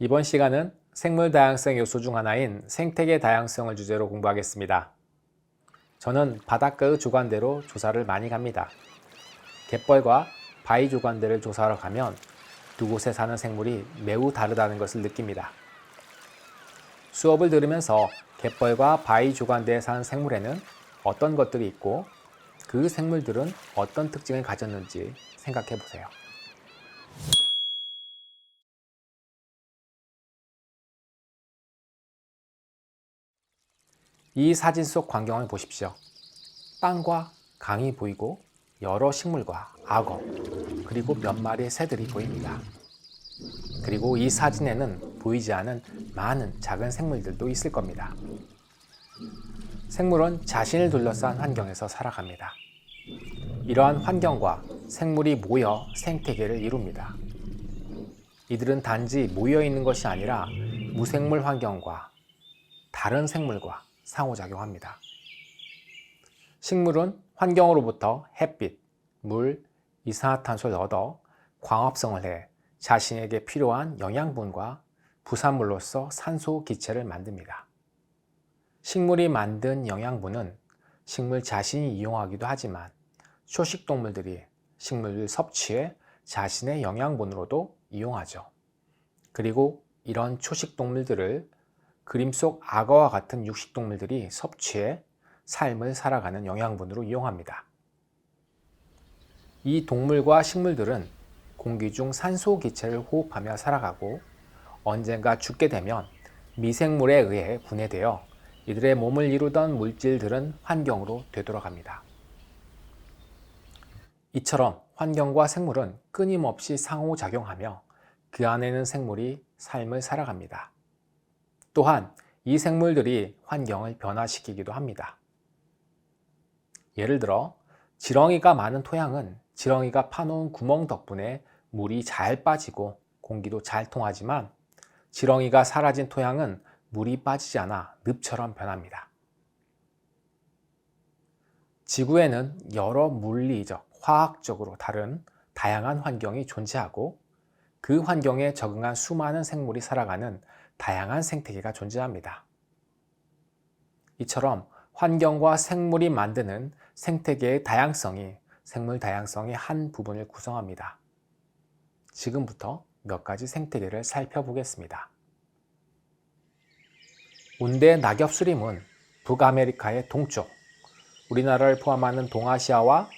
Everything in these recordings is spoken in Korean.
이번 시간은 생물 다양성 요소 중 하나인 생태계 다양성을 주제로 공부하겠습니다. 저는 바닷가의 주관대로 조사를 많이 갑니다. 갯벌과 바위 주관대를 조사하러 가면 두 곳에 사는 생물이 매우 다르다는 것을 느낍니다. 수업을 들으면서 갯벌과 바위 주관대에 사는 생물에는 어떤 것들이 있고 그 생물들은 어떤 특징을 가졌는지 생각해 보세요. 이 사진 속 광경을 보십시오. 땅과 강이 보이고 여러 식물과 악어 그리고 몇 마리의 새들이 보입니다. 그리고 이 사진에는 보이지 않은 많은 작은 생물들도 있을 겁니다. 생물은 자신을 둘러싼 환경에서 살아갑니다. 이러한 환경과 생물이 모여 생태계를 이룹니다. 이들은 단지 모여 있는 것이 아니라 무생물 환경과 다른 생물과 상호작용합니다. 식물은 환경으로부터 햇빛, 물, 이산화탄소를 얻어 광합성을 해 자신에게 필요한 영양분과 부산물로서 산소 기체를 만듭니다. 식물이 만든 영양분은 식물 자신이 이용하기도 하지만 초식 동물들이 식물을 섭취해 자신의 영양분으로도 이용하죠. 그리고 이런 초식 동물들을 그림 속 악어와 같은 육식 동물들이 섭취해 삶을 살아가는 영양분으로 이용합니다. 이 동물과 식물들은 공기 중 산소 기체를 호흡하며 살아가고 언젠가 죽게 되면 미생물에 의해 분해되어 이들의 몸을 이루던 물질들은 환경으로 되돌아갑니다. 이처럼 환경과 생물은 끊임없이 상호작용하며 그 안에 는 생물이 삶을 살아갑니다. 또한 이 생물들이 환경을 변화시키기도 합니다. 예를 들어 지렁이가 많은 토양은 지렁이가 파놓은 구멍 덕분에 물이 잘 빠지고 공기도 잘 통하지만 지렁이가 사라진 토양은 물이 빠지지 않아 늪처럼 변합니다. 지구에는 여러 물리적, 화학적으로 다른 다양한 환경이 존재하고 그 환경에 적응한 수많은 생물이 살아가는 다양한 생태계가 존재합니다. 이처럼 환경과 생물이 만드는 생태계의 다양성이 생물 다양성의 한 부분을 구성합니다. 지금부터 몇 가지 생태계를 살펴보겠습니다. 온대 낙엽 수림은 북아메리카의 동쪽, 우리나라를 포함하는 동아시아와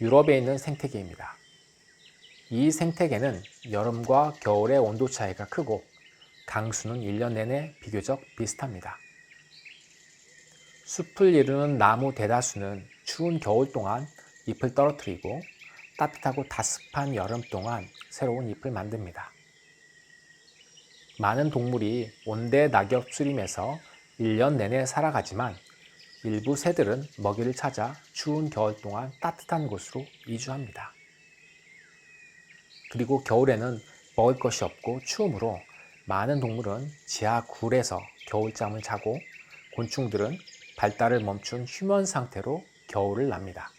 유럽에 있는 생태계입니다. 이 생태계는 여름과 겨울의 온도 차이가 크고 강수는 1년 내내 비교적 비슷합니다. 숲을 이루는 나무 대다수는 추운 겨울 동안 잎을 떨어뜨리고 따뜻하고 다습한 여름 동안 새로운 잎을 만듭니다. 많은 동물이 온대 낙엽 수림에서 1년 내내 살아가지만 일부 새들은 먹이를 찾아 추운 겨울 동안 따뜻한 곳으로 이주합니다. 그리고 겨울에는 먹을 것이 없고 추우므로 많은 동물은 지하 굴에서 겨울잠을 자고 곤충들은 발달을 멈춘 휴면 상태로 겨울을 납니다.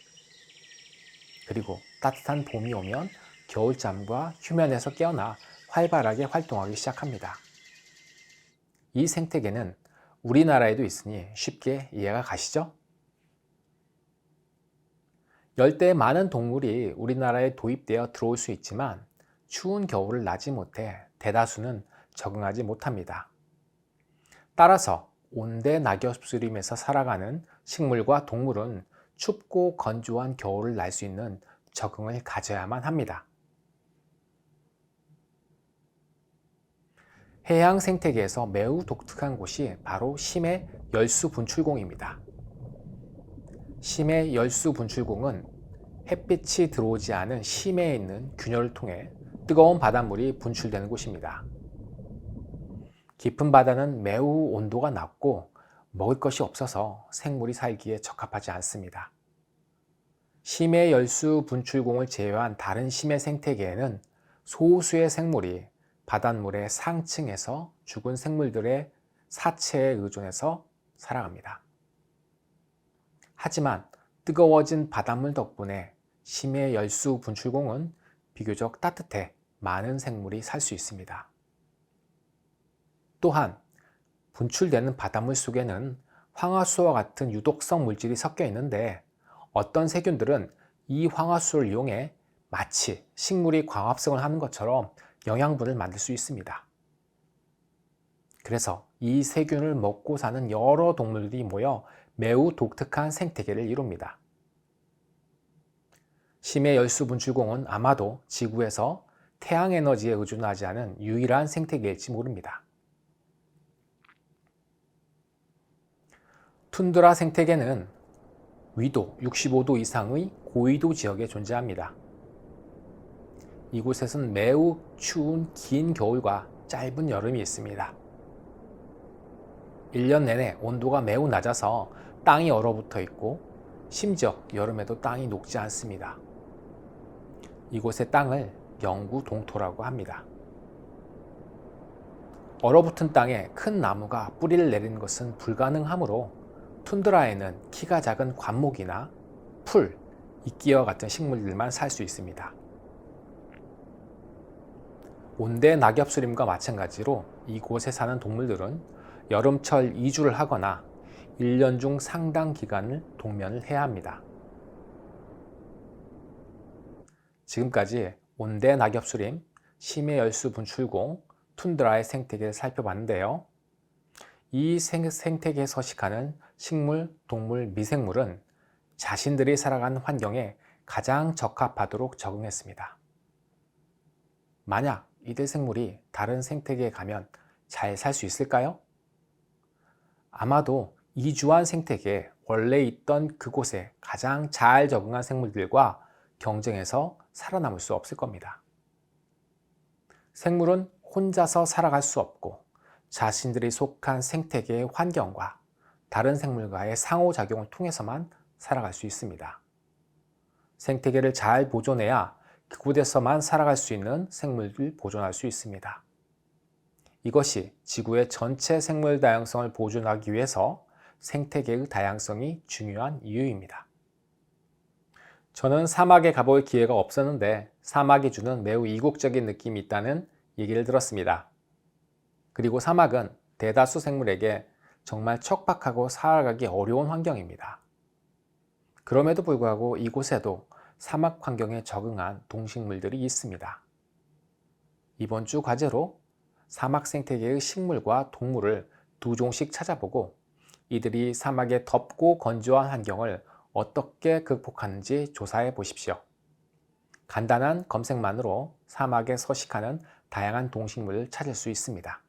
그리고 따뜻한 봄이 오면 겨울잠과 휴면에서 깨어나 활발하게 활동하기 시작합니다. 이 생태계는 우리나라에도 있으니 쉽게 이해가 가시죠? 열대의 많은 동물이 우리나라에 도입되어 들어올 수 있지만 추운 겨울을 나지 못해 대다수는 적응하지 못합니다. 따라서 온대 낙엽수림에서 살아가는 식물과 동물은 춥고 건조한 겨울을 날 수 있는 적응을 가져야만 합니다. 해양 생태계에서 매우 독특한 곳이 바로 심해 열수 분출공입니다. 심해 열수 분출공은 햇빛이 들어오지 않은 심해에 있는 균열을 통해 뜨거운 바닷물이 분출되는 곳입니다. 깊은 바다는 매우 온도가 낮고 먹을 것이 없어서 생물이 살기에 적합하지 않습니다. 심해 열수 분출공을 제외한 다른 심해 생태계에는 소수의 생물이 바닷물의 상층에서 죽은 생물들의 사체에 의존해서 살아갑니다. 하지만 뜨거워진 바닷물 덕분에 심해 열수 분출공은 비교적 따뜻해 많은 생물이 살 수 있습니다. 또한 분출되는 바닷물 속에는 황화수와 같은 유독성 물질이 섞여 있는데 어떤 세균들은 이 황화수를 이용해 마치 식물이 광합성을 하는 것처럼 영양분을 만들 수 있습니다. 그래서 이 세균을 먹고 사는 여러 동물들이 모여 매우 독특한 생태계를 이룹니다. 심해 열수 분출공은 아마도 지구에서 태양 에너지에 의존하지 않은 유일한 생태계일지 모릅니다. 툰드라 생태계는 위도 65도 이상의 고위도 지역에 존재합니다. 이곳에서는 매우 추운 긴 겨울과 짧은 여름이 있습니다. 1년 내내 온도가 매우 낮아서 땅이 얼어붙어 있고 심지어 여름에도 땅이 녹지 않습니다. 이곳의 땅을 영구 동토라고 합니다. 얼어붙은 땅에 큰 나무가 뿌리를 내리는 것은 불가능하므로 툰드라에는 키가 작은 관목이나 풀, 이끼와 같은 식물들만 살 수 있습니다. 온대 낙엽수림과 마찬가지로 이곳에 사는 동물들은 여름철 이주를 하거나 1년 중 상당 기간을 동면을 해야 합니다. 지금까지 온대 낙엽수림, 심해 열수 분출공, 툰드라의 생태계를 살펴봤는데요. 이 생, 생태계에 서식하는 식물, 동물, 미생물은 자신들이 살아가는 환경에 가장 적합하도록 적응했습니다. 만약 이들 생물이 다른 생태계에 가면 잘 살 수 있을까요? 아마도 이주한 생태계에 원래 있던 그곳에 가장 잘 적응한 생물들과 경쟁해서 살아남을 수 없을 겁니다. 생물은 혼자서 살아갈 수 없고 자신들이 속한 생태계의 환경과 다른 생물과의 상호작용을 통해서만 살아갈 수 있습니다. 생태계를 잘 보존해야 그곳에서만 살아갈 수 있는 생물을 보존할 수 있습니다. 이것이 지구의 전체 생물 다양성을 보존하기 위해서 생태계의 다양성이 중요한 이유입니다. 저는 사막에 가볼 기회가 없었는데 사막이 주는 매우 이국적인 느낌이 있다는 얘기를 들었습니다. 그리고 사막은 대다수 생물에게 정말 척박하고 살아가기 어려운 환경입니다. 그럼에도 불구하고 이곳에도 사막 환경에 적응한 동식물들이 있습니다. 이번 주 과제로 사막 생태계의 식물과 동물을 두 종씩 찾아보고 이들이 사막의 덥고 건조한 환경을 어떻게 극복하는지 조사해 보십시오. 간단한 검색만으로 사막에 서식하는 다양한 동식물을 찾을 수 있습니다.